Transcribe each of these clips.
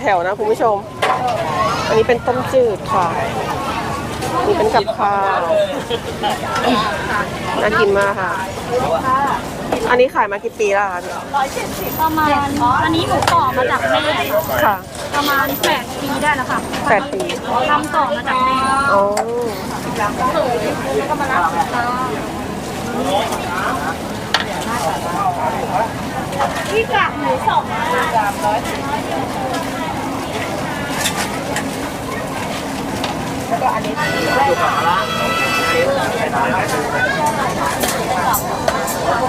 แถวนะคุณผู้ชม อันนี้เป็นต้มจืดค่ะอันนี่เป็นกับข้าวน่ากินมากค่ะ อันนี้ขายมากี่ปีแล้วคะพี่ประมาณ อันนี้หนูต่อมาจากแม่ค่ะค่ะ ประมาณแปดปีได้แล้วค่ะแปดปี ทำต่อมาจากแม่อ๋อแล้วก็มารับลูกค้าที่กากหมูสองน่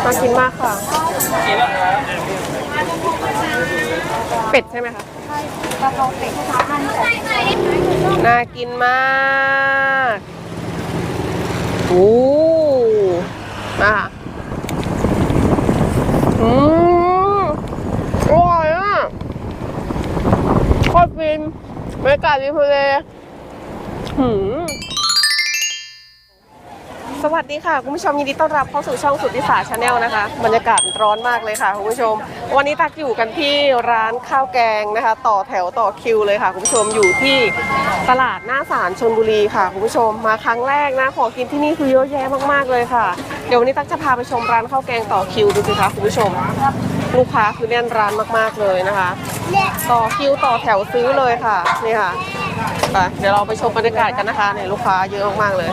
น่ากินมากค่ะ เป็ดใช่ไหมคะกะเพราเป็ดค่ะอันนี้น่ากินมากโอ้มาค่ะอืมอร่อยอะโคตรฟินบรรยากาศริมทะเลหืม สวัสดีค่ะคุณผู้ชมยินดีต้อนรับเข้าสู่ช่องสุดที่สาชาแนลนะคะบรรยากาศร้อนมากเลยค่ะคุณผู้ชม วันนี้ตักอยู่กันที่ร้านข้าวแกงนะคะ ต่อแถวต่อคิวเลยค่ะคุณผู้ชมอยู่ที่ตลาดหน้าศาลชนบุรีค่ะคุณผู้ชมมาครั้งแรกนะของกินที่นี่คือเยอะแยะมากๆเลยค่ะ เดี๋ยววันนี้ตักจะพาไปชมร้านข้าวแกงต่อคิวดูสิคะคุณผู้ชม ลูกค้าคือแน่นร้านมากๆเลยนะคะ ต่อคิวต่อแถวซื้อเลยค่ะนี่ค่ะไปเดี๋ยวเราไปชมบรรยากาศกันนะคะเนี่ยลูกค้าเยอะมากๆเลย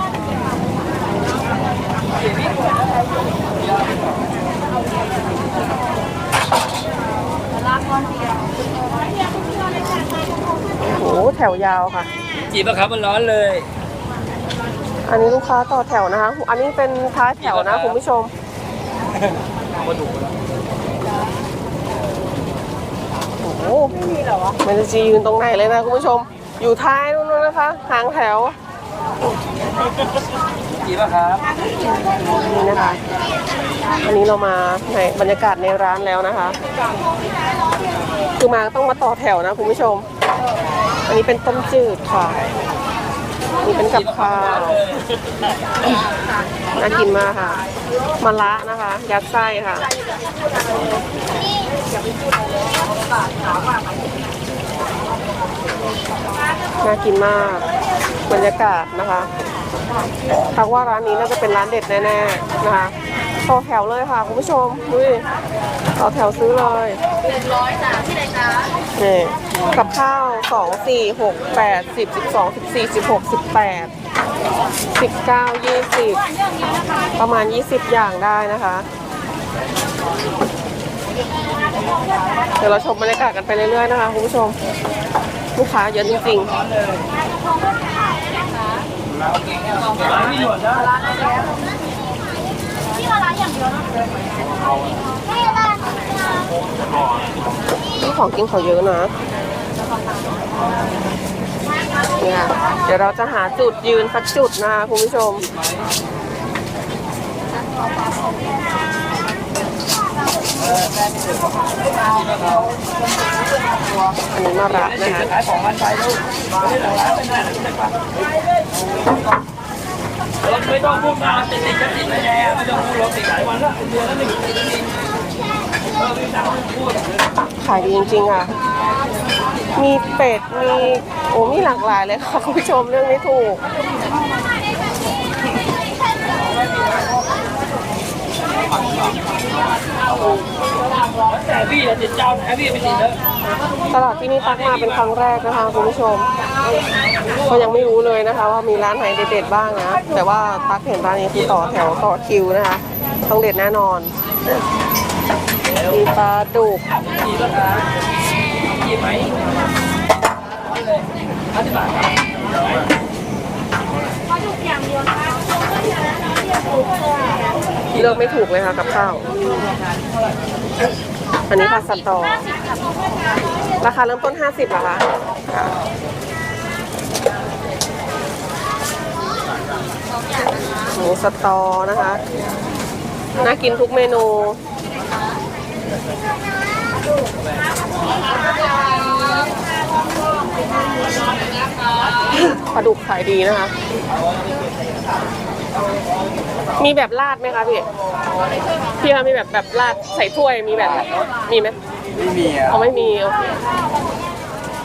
โอ้โหแถวยาวค่ะ จีบอะครับมันร้อนเลย อันนี้ลูกค้าต่อแถวนะคะ อันนี้เป็นท้ายแถวนะคุณผู้ชมโอ้โหไม่มีหรอวะมันจะยืนตรงไหนเลยนะคุณผู้ชม อยู่ท้ายนู่นนะคะหางแถว จีบอะครับนี่นะคะอันนี้เรามาในบรรยากาศในร้านแล้วนะคะ คือมาต้องมาต่อแถวนะคุณผู้ชม อันนี้เป็นต้มจืดค่ะนี่เป็นกับข้าวน่ากินมากค่ะมะระนะคะ ยัดไส้ค่ะ น่ากินมากบรรยากาศนะคะทักว่าร้านนี้น่าจะเป็นร้านเด็ดแน่ๆนะคะต่อแถวเลยค่ะคุณผู้ชมดูดิต่อแถวซื้อเลยนี่กับข้าวสองสี่หกแปดสิบสิบสองสิบสี่สิบหกสิบแปดสิบเก้ายี่สิบประมาณยี่สิบอย่างได้นะคะ เดี๋ยวเราชมบรรยากาศกันไปเรื่อยๆนะคะคุณผู้ชม ลูกค้าเยอะจริงๆที่ร้านอย่างเดียวนะไม่ได้นี่ของกินเขาเยอะนะเนี่ยเดี๋ยวเราจะหาจุดยืนสักจุดนะคะคุณผู้ชม อันนี้มารับนะคะร้านเป็นหน้าหนังเป็นปะไม่ต้องพูดมาติดติดกันติดเลยแน่ไม่ต้องพูดรอกติดหลายวันละเดือนละหนึ่งเดือนละหนึ่งขายดีจริงๆค่ะ มีเป็ด มี โอ้ มีหลากหลายเลยค่ะ คุณผู้ชมเรื่องนี้ถูก แต่พี่จะติดเจ้าไหนพี่ไม่ติดเยอะตลาดที่นี่ตักมาเป็นครั้งแรกนะคะคุณผู้ชมก็ยังไม่รู้เลยนะคะว่ามีร้านไหนเด็ดๆบ้างนะ แต่ว่าตักเห็นร้านนี้คือต่อแถวต่อคิวนะคะ ต้องเด็ดแน่นอน มีปลาดุกจีบอะครับจีบไหมห้าสิบบาทครับ เลือกไม่ถูกเลยค่ะกับข้าว อันนี้ผัดสตอ ราคาเริ่มต้น 50เหรอคะค่ะหมูสตอนะคะ น่ากินทุกเมนูปลาดุกขายดีนะคะ มีแบบราดไหมคะพี่ พี่คะมีแบบแบบราดใส่ถ้วยมีแบบ มีไหมไม่มีอะเขาไม่มีโอเค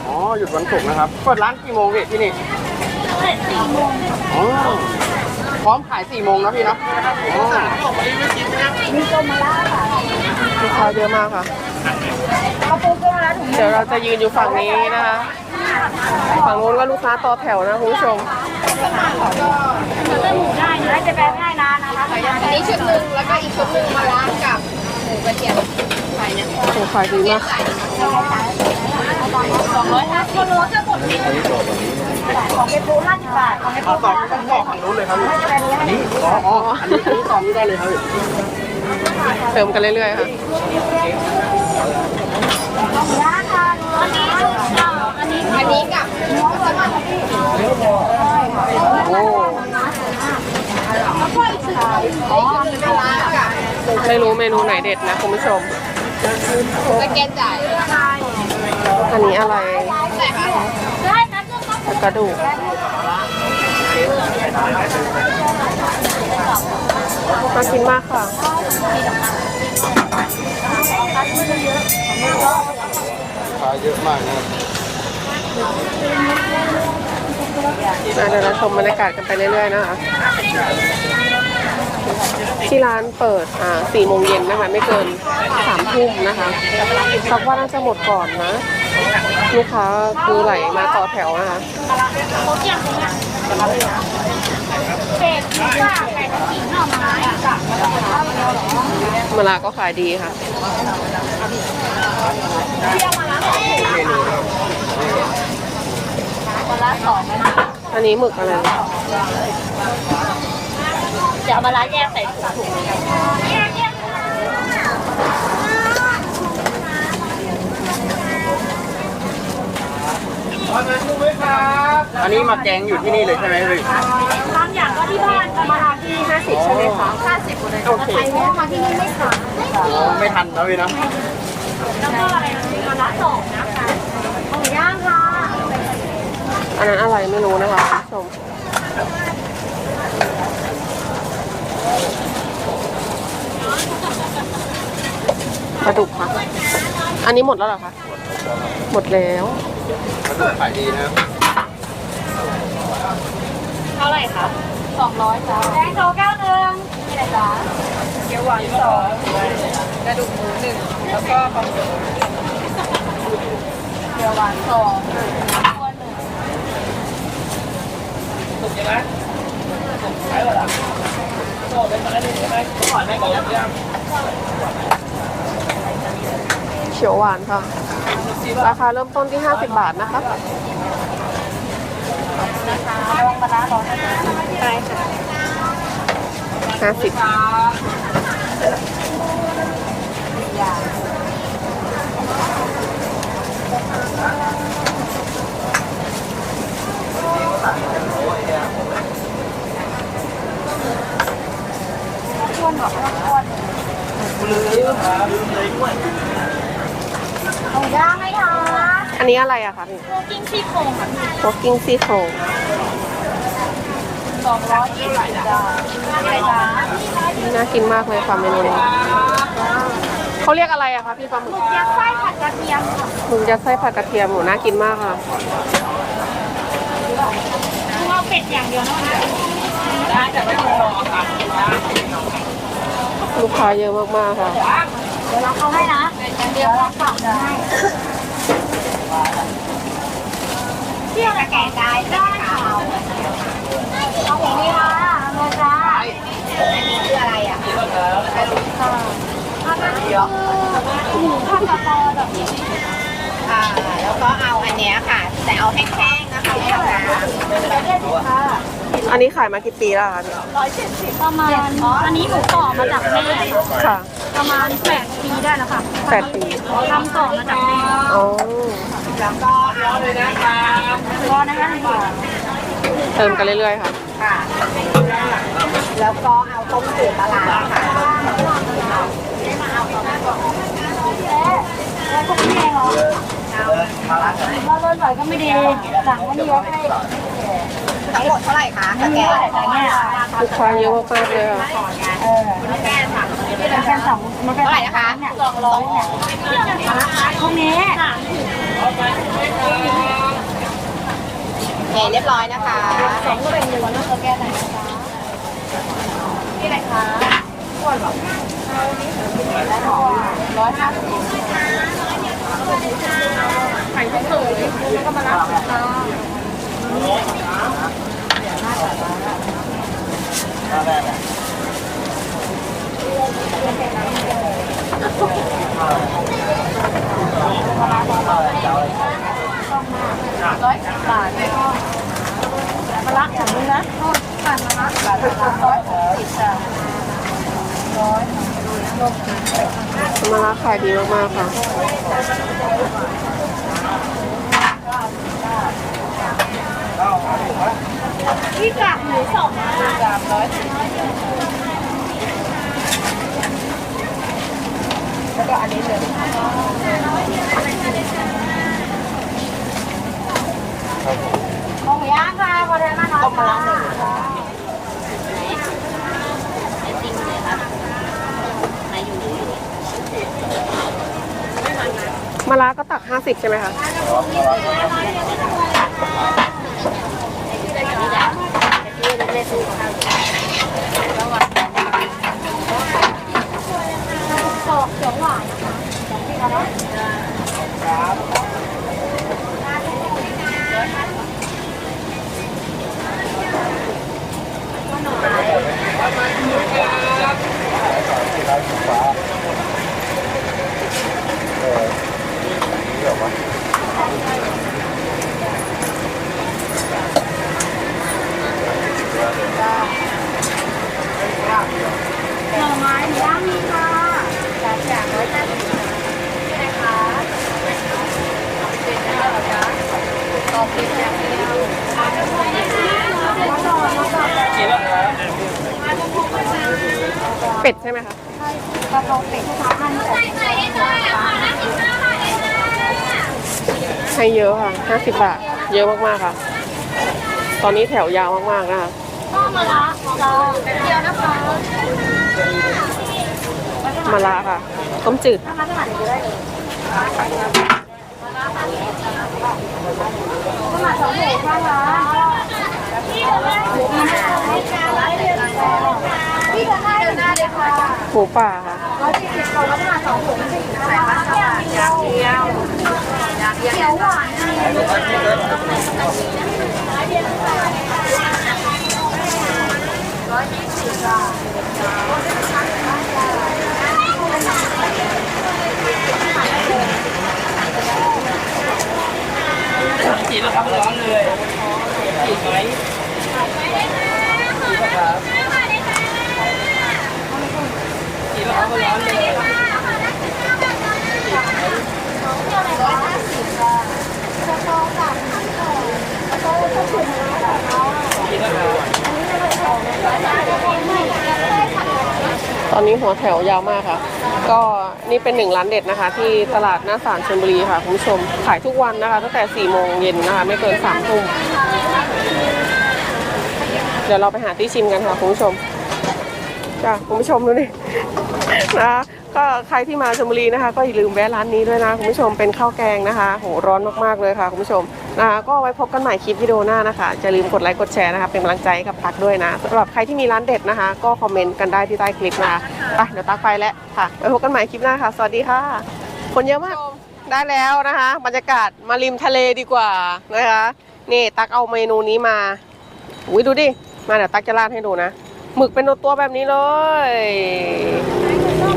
อ๋อหยุดวันศุกร์นะครับเปิดร้านกี่โมงพี่ที่นี่เสร็จสี่โมงอ๋อพร้อมขายสี่โมงนะพี่เนาะอ๋อมีโกมาล่าค่ะลูกค้าเยอะมากค่ะกระปูโกมาล่าถุงเดี๋ยวเราจะยืนอยู่ฝั่งนี้นะคะ ฝั่งนู้นก็ลูกค้าต่อแถวนะคุณผู้ชมมันจะหมูได้นะจะแปลง่ายนานนะคะอันนี้ชุดหนึ่งแล้วก็อีกชุดหนึ่งมาล้างกับหมูกระเทียมไข่เนี่ยโอ้ขายดีมากสองร้อยห้าสิบโลจะหมดสิของเกปูห้าสิบบาทของเกต่ปูอต่อต้องต่อฝั่งนู้นเลยครับพี่อันนี้อ๋ออ๋ออันนี้อันนี้ต่อไม่ได้เลยครับพี่เติมกันเรื่อยๆค่ะย่าค่ะอันนี้ชุดส อันนี้อันนี้กับน้องสมัครพี่โอ้อ๋อมาล้ากับไม่รู้เมนูไหนเด็ดนะคุณผู้ชมหมูกระเทียมจ่ายอันนี้อะไรใช่ค่ะกระดูกน่ากินมากค่ะ ขายเยอะมากนะครับ มาเดี๋ยวเราชมบรรยากาศกันไปเรื่อยๆนะคะ ที่ร้านเปิดอ่าสี่โมงเย็นนะคะ ไม่เกินสามทุ่มนะคะสักว่าน่าจะหมดก่อนนะ ลูกค้าคือไหลมาต่อแถวนะคะ เขาเกี่ยงเป็ดค่ะไก่กระถิ่นหน่อไม้ค่ะมะลาก็ขายดีค่ะวันละสองนะอันนี้หมึกอะไรเดี๋ยวมาละแยกใส่ถุงแยกแยก อั นนี้มาแกงอยู่ที่นี่เลยใช่ไหมพี่บางอย่างก็ที่บ้านก็มาทานที่ห้าสิบใช่ไหมคะห้าสิบหมดเลยโอเคใครแวะมาที่นี่ไม่ขายอ๋อไม่ทันนะพี่นะแล้วก็อะไรนะวันละสองนะคะหมูย่างค่ะอันนั้นอะไรไม่รู้นะคะคุณผู้ชมปลาดุกค่ะ อันนี้หมดแล้วเหรอคะ หมดแล้วขายดีนะครับ เท่าไหร่คะสองร้อยจ้าแดงโซเก้าหนึ่งนี่แหละจ้าเกี๊ยวหวานสองกระดูกหมูหนึ่งแล้วก็ปลาหมึกเกี๊ยวหวานสองตัวหนึ่งถูกใช่ไหมขายเวลาโอ้เป็นอะไรใช่ไหมก่อนได้ก่อนยังเขียวหวานค่ะ ราคาเริ่มต้นที่ 50 บาทนะคะ ปลาร้าร้อนนะจ๊ะใช่ค่ะ50ชวนบอกว่าชวนหมูย่างไหมคะอันนี้อะไรอะคะพี่โคกิ้งซี่โครงค่ะโคกิ้งซี่โครง น่ากินมากเลยค่ะเมนูนี้เขาเรียกอะไรอะคะพี่ปลาหมึหกมึกยัดไส้ผัดกระเทียมค่ะหมึกยัดไส้ผัดกระเทียมหมูน่ากินมากค่ะคือเอาเป็ดอย่างเดียวเนาะได้แต่ไม่ต้องรอครับลูกค้าเยอะมากๆค่ะ เดี๋ยวเราเข้าให้นะ เดี๋ยวเราสั่งให้เที่ยวละแก่ใจได้ค่ะเอาอย่าง นี้ค่ะเอาเลยจ้าอันนี้คืออะไรอะอันนั้นคือหมูผัดกะเพราแบบนี้อ่าแล้วก็เอาอันเนี้ยค่ะ แต่เอาแห้งๆนะคะไม่เอาน้ค่ะอันนี้ขายมากี่ปีแล้วคะพี่ร้อยเจ็ดสิบประมาณ อันนี้หมูต่อมาจากแม่ค่ะ ประมาณแปดปีได้แล้วค่ะแปดปีทำต่อมาจากแม่อ๋อำแล้วก็เอาเลยนะครับรอนะคะหนึ่งบาทเติมกันเรื่อยๆค่ะ ค่ะ แล้วก็เอาต้มจืดปลาร้าค่ะแล้วก็ไม่แพงหรอเราเดินไหวก็ไม่ดีสั่งวันนี้ยกให้ทั้งหมดเท่าไหร่คะสแกนอะไรเนี่ยลูกค้าเยอะมากเลยค่ะเออแกนค่ะมันเป็นสองมันเป็นเท่าไหร่นะคะเนี่ยสองร้อยเนี่ยพวกนี้ เคเรียบร้อยนะคะสองก็เป็นหนึ่งนะแก้ไหนคะที่ไหนคะอ้วนหรอร้อยห้าสิบไข่ต้มตุ๋นแล้วก็มารับค่ะ องมาร้อยสิบบาทเลยมะละอย่างนึงนะผ่นมะละบาทละร้อยหกสิบจ้ะร้อยมะระขายดีมากๆค่ะที่กากหมูสองนะกากร้อยสิบแล้วก็อันนี้เลือหมูย่างค่ะ พอได้มาน้อยต้มมะละหนึ่งค่ะไอติมะไหนอมะระก็ตัก 50 ใช่ไหมคะน่อไม้หมูย่างมีค่ะสามอย่างร้อยแปดสิบนี่นะคะเป็นอะไรหรอจ๊ะตอบเป็นอย่างเดียวมาต่อมาต่อ กินแล้วครับ เป็ดใช่ไหมคะกระเพราเป็ดทุกท่านแต่ให้เยอะค่ะ50บบาท เยอะมากๆค่ะ ตอนนี้แถวยาวมากๆนะคะก็มาละเราเดียวนะคะมะระค่ะต้มจืดมาสมัครได้เลยสมัครสองหมูค่ะ พี่เดินได้พี่เดินได้เดินหน้าเลยค่ะหมูป่าค่ะร้อยสี่สิบเราก็มาสองถุงสี่ใส่มาสมัครอย่างเดียวอย่างเดียวหวานร้อยยี่สิบจ้ากินแล้วครับร้อนเลยกินไหมกินแล้วครับ ก็ต้อนเรากินแล้วครับตอนนี้หัวแถวยาวมากค่ะ ก็นี่เป็นหนึ่งร้านเด็ดนะคะ ที่ตลาดหน้าศาลชลบุรีค่ะคุณผู้ชม ขายทุกวันนะคะ ตั้งแต่4ี่โมงเย็นนะคะ ไม่เกิน3ามทุ่มเดี๋ยวเราไปหาที่ชิมกันค่ะคุณผู้ชมจ้ะคุณผู้ชมดูนี่ นะก็ใครที่มาชลบุรีนะคะ ก็อย่าลืมแวะร้านนี้ด้วยนะคุณผู้ชมเป็นข้าวแกงนะคะโหร้อนมากๆเลยค่ะคุณผู้ชมนะคะก็ไว้พบกันใหม่คลิปวิดีโอหน้านะคะอย่าลืมกดไลค์กดแชร์นะคะเป็นกำลังใจให้กับตักด้วยนะสำหรับใครที่มีร้านเด็ดนะคะ ก็คอมเมนต์กันได้ที่ใต้คลิปนะคะไปเดี๋ยวตักไปแล้วค่ะไว้พบกันใหม่คลิปหน้าค่ะสวัสดีค่ะ คนเยอะมากได้แล้วนะคะ บรรยากาศมาริมทะเลดีกว่านะคะนี่ตักเอาเมนูนี้มาอุ้ยดูดิมาเดี๋ยวตักจะราดให้ดูนะหมึกเป็นตัวแบบนี้เลย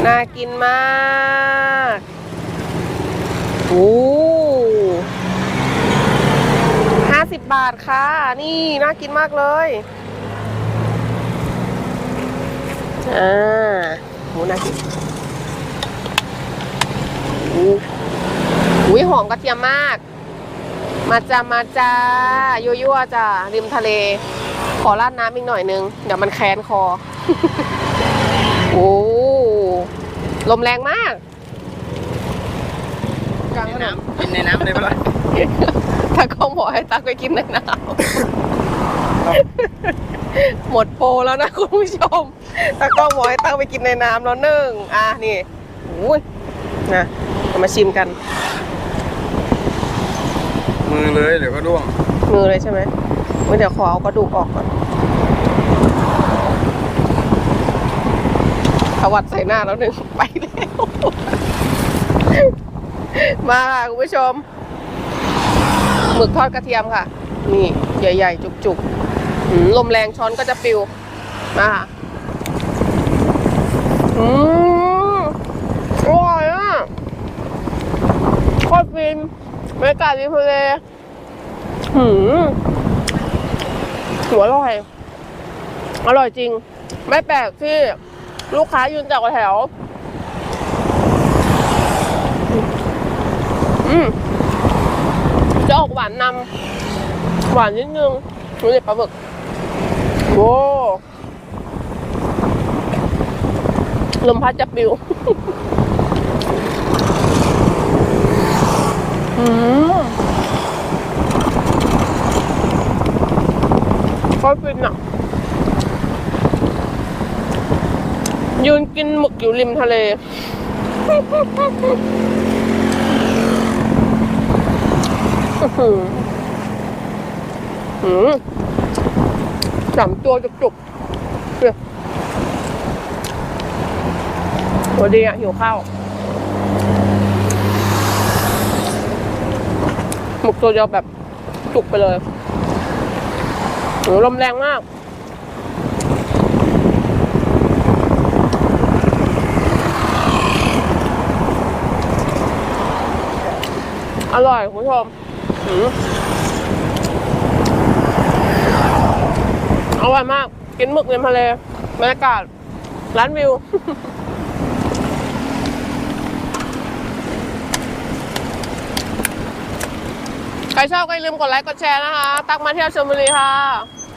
น่ากินมากโอ้ห้าสิบบาทค่ะ นี่น่ากินมากเลยอ่าโหน่ากินโอ้อุ้ยหอมกระเทียมมาก มาจ้ามาจ้ายั่วๆจ้าริมทะเล ขอราดน้ำอีกหน่อยนึง เดี๋ยวมันแค้นคอ โอ้ ลมแรงมากกลางถนนกินในน้ำเลยปะล่ะถ้าเขาบอกให้ตักไปกินในน้ำหมดโปรแล้วนะคุณผู้ชมตากล้องบอกให้ตักไปกินในน้ำแล้วหนึ่งอะนี่อุ้ยนะเรามาชิมกัน มือเลยเดี๋ยวก็ร่วงมือเลยใช่ไหมงั้นเดี๋ยวขอเอากระดูกออกก่อน ถวัดใส่หน้าแล้วหนึ่งไปแล้ว มาค่ะคุณผู้ชมหมึกทอดกระเทียมค่ะ นี่ใหญ่ ๆ จุกๆลมแรงช้อนก็จะปิว มาค่ะอืมอร่อยอะโคตรฟินบรรยากาศริมทะเลหืมหัวอร่อย อร่อยจริง ไม่แปลกที่ ลูกค้ายืนจากแถว อืมจะออกหวานนำหวานนิดนึงดูดิปลาหมึกโว้ลมพัดจะปิวอืมก็ฟินอะ ยืนกินหมึกอยู่ริมทะเล อื้อหือหืมสามตัวจุกๆเนี่ยโหดีอะหิวข้าว หมึกตัวเดียวแบบจุกไปเลยโหลมแรงมาก อร่อยคุณผู้ชมอร่อยมาก กินหมึกในทะเลบรรยากาศ ร้านวิว ใครชอบก็อย่าลืมกดไลค์ กดแชร์นะคะ ตักมาเที่ยวชลบุรีค่ะ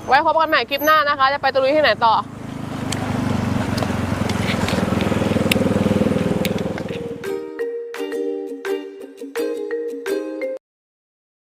ไว้พบกันใหม่คลิปหน้านะคะ จะไปตะลุยที่ไหนต่อ